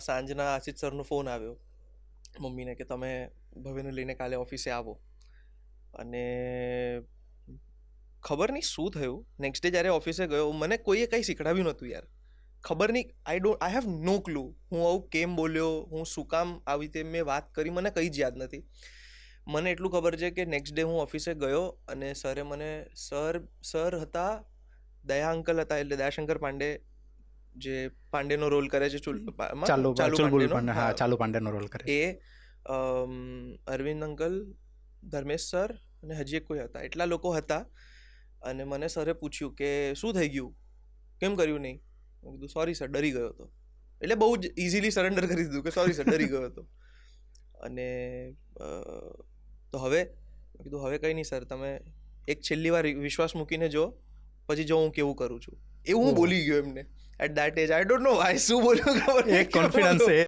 સાંજના આશિષ સરનો ફોન આવ્યો. મમ્મીને કે તમે ભવ્યને લઈને કાલે ઓફિસે આવો. અને ખબર નહીં શું થયું. નેક્સ્ટ ડે જ્યારે ઓફિસે ગયો, મને કોઈએ કંઈ શીખડાવ્યું નહોતું યાર. ખબર નહીં I don't I have no clue હું આવું કેમ બોલ્યો, હું શું કામ આવી રીતે મેં વાત કરી, મને કંઈ જ યાદ નથી. મને એટલું ખબર છે કે નેક્સ્ટ ડે હું ઓફિસે ગયો અને સરે મને, સર સર હતા દયા અંકલ હતા એટલે દયાશંકર પાંડે જે પાંડેનો રોલ કરે છે ચુલ? ચાલુ? હા. ચાલુ પાંડેનો રોલ કરે એ અરવિંદ અંકલ ધર્મેશ સર અને હજી એક કોઈ હતા. એટલા લોકો હતા. અને મને સરે પૂછ્યું કે શું થઈ ગયું? કેમ કર્યું નહીં? મેં કીધું સોરી સર ડરી ગયો હતો. એટલે બહુ જ ઇઝીલી સરેન્ડર કરી દીધું કે સોરી સર ડરી ગયો હતો. અને તો હવે મેં કીધું હવે કંઈ નહીં સર તમે એક છેલ્લી વાર વિશ્વાસ મૂકીને જો. પછી જો હું કેવું કરું છું. એવું હું. બોલી ગયો એમને. at that age. I don't know why su confidence